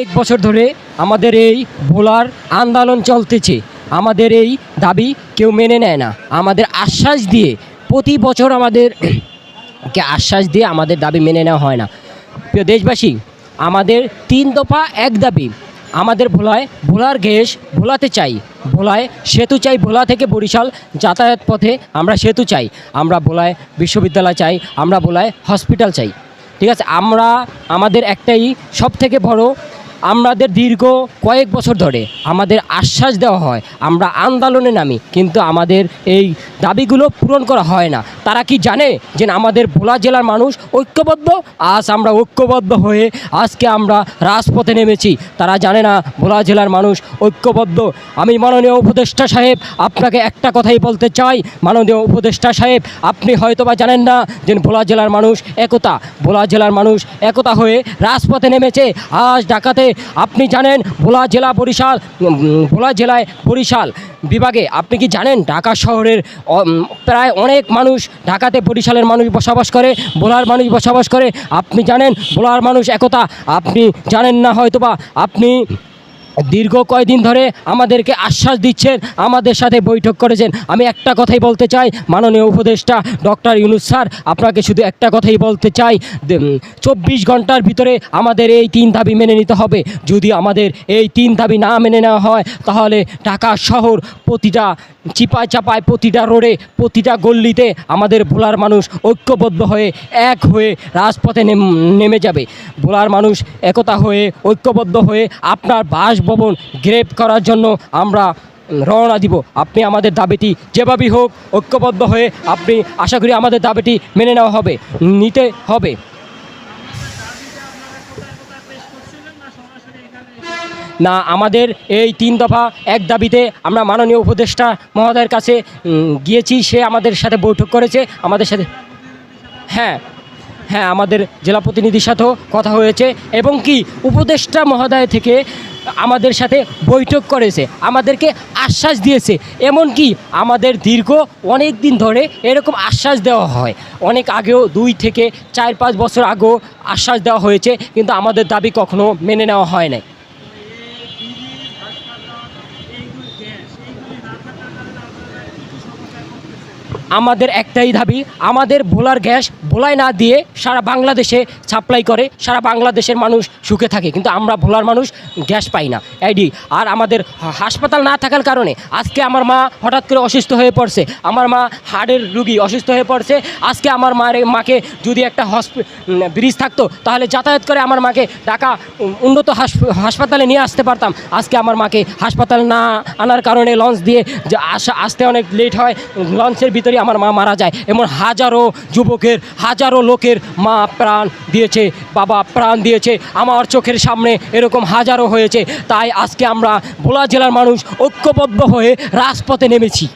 এক বছর ধরে আমাদের এই ভোলার আন্দোলন চলতেছে। আমাদের এই দাবি কেউ মেনে নেয় না। আমাদের আশ্বাস দিয়ে প্রতি বছর আমাদের কে আশ্বাস দিয়ে আমাদের দাবি মেনে নেওয়া হয় না। প্রিয় দেশবাসী, আমাদের তিন দফা এক দাবি। আমাদের ভোলায় ভোলার গ্যাস ভোলাতে চাই। ভোলায় সেতু চাই। ভোলা থেকে বরিশাল যাতায়াত পথে আমরা সেতু চাই। আমরা ভোলায় বিশ্ববিদ্যালয় চাই। আমরা ভোলায় হসপিটাল চাই। ঠিক আছে? আমরা, আমাদের একটাই সব থেকে বড় আমাদের দীর্ঘ কয়েক বছর ধরে আমাদের আশ্বাস দেওয়া হয়, আমরা আন্দোলনে নামি, কিন্তু আমাদের এই দাবিগুলো পূরণ করা হয় না। তারা কি জানে যে আমাদের ভোলা জেলার মানুষ ঐক্যবদ্ধ? আজ আমরা ঐক্যবদ্ধ হয়ে আজকে আমরা রাজপথে নেমেছি। তারা জানে না ভোলা জেলার মানুষ ঐক্যবদ্ধ। আমি মাননীয় উপদেষ্টা সাহেব, আপনাকে একটা কথাই বলতে চাই। মাননীয় উপদেষ্টা সাহেব, আপনি হয়তোবা জানেন না যে ভোলা জেলার মানুষ একতা। ভোলা জেলার মানুষ একতা হয়ে রাজপথে নেমেছে। আজ ঢাকাতে আপনি জানেন ভোলা জেলা বরিশাল ভোলা জেলায় বরিশাল বিভাগে। আপনি কি জানেন ঢাকা শহরের প্রায় অনেক মানুষ ঢাকাতে বরিশালের মানুষ বসবাস করে, ভোলার মানুষ বসবাস করে? আপনি জানেন ভোলার মানুষ একতা? আপনি জানেন না হয়তোবা? আপনি দীর্ঘ কয়দিন ধরে আমাদেরকে আশ্বাস দিচ্ছেন, আমাদের সাথে বৈঠক করেছেন। আমি একটা কথাই বলতে চাই, মাননীয় উপদেষ্টা ডক্টর ইউনুস স্যার, আপনাকে শুধু একটা কথাই বলতে চাই চব্বিশ ঘণ্টার ভিতরে আমাদের এই তিন দাবি মেনে নিতে হবে। যদি আমাদের এই তিন দাবি না মেনে নেওয়া হয়, তাহলে ঢাকা শহর প্রতিটা চিপায় চাপায়, প্রতিটা রোডে, প্রতিটা গল্লিতে আমাদের ভোলার মানুষ ঐক্যবদ্ধ হয়ে এক হয়ে রাজপথে নেম- যাবে। ভোলার মানুষ একতা হয়ে, ঐক্যবদ্ধ হয়ে আপনার বাসভবন গ্রেপ করার জন্য আমরা রওনা দিব। আপনি আমাদের দাবিটি যেভাবেই হোক ঐক্যবদ্ধ হয়ে আপনি আশা করি আমাদের দাবিটি মেনে নেওয়া হবে, নিতে হবে। না, আমাদের এই তিন দফা এক দাবিতে আমরা মাননীয় উপদেষ্টা মহোদয়ের কাছে গিয়েছি, সে আমাদের সাথে বৈঠক করেছে, আমাদের সাথে হ্যাঁ হ্যাঁ আমাদের জেলা প্রতিনিধির সাথেও কথা হয়েছে। এবং কি, উপদেষ্টা মহোদয় থেকে আমাদের সাথে বৈঠক করেছে, আমাদেরকে আশ্বাস দিয়েছে। এমন কি আমাদের দীর্ঘ অনেক দিন ধরে এরকম আশ্বাস দেওয়া হয়। অনেক আগেও দুই থেকে চার পাঁচ বছর আগেও আশ্বাস দেওয়া হয়েছে, কিন্তু আমাদের দাবি কখনো মেনে নেওয়া হয় নাই। আমাদের একটাই দাবি, আমাদের ভোলার গ্যাস ভোলায় না দিয়ে সারা বাংলাদেশে সাপ্লাই করে, সারা বাংলাদেশের মানুষ সুখে থাকে। কিন্তু আমরা ভোলার মানুষ গ্যাস পাই না। এডি আর আমাদের হাসপাতাল না থাকার কারণে আজকে আমার মা হঠাৎ করে অসুস্থ হয়ে পড়ছে। আমার মা হার্টের রুগী অসুস্থ হয়ে পড়ছে। আজকে আমার মারে, মাকে যদি একটা হসপি ব্রিজ থাকতো, তাহলে যাতায়াত করে আমার মাকে ঢাকা উন্নত হাসপ- হাসপাতালে নিয়ে আসতে পারতাম। আজকে আমার মাকে হাসপাতাল না আনার কারণে লঞ্চ দিয়ে আসতে অনেক লেট হয়। লঞ্চের ভিতরে আমার মা মারা যায়। এমন হাজারো যুবকের, হাজারো লোকের মা প্রাণ দিয়েছে, বাবা প্রাণ দিয়েছে। আমার চোখের সামনে এরকম হাজারো হয়েছে। তাই আজকে আমরা ভোলা জেলার মানুষ ঐক্যবদ্ধ হয়ে রাজপথে নেমেছি।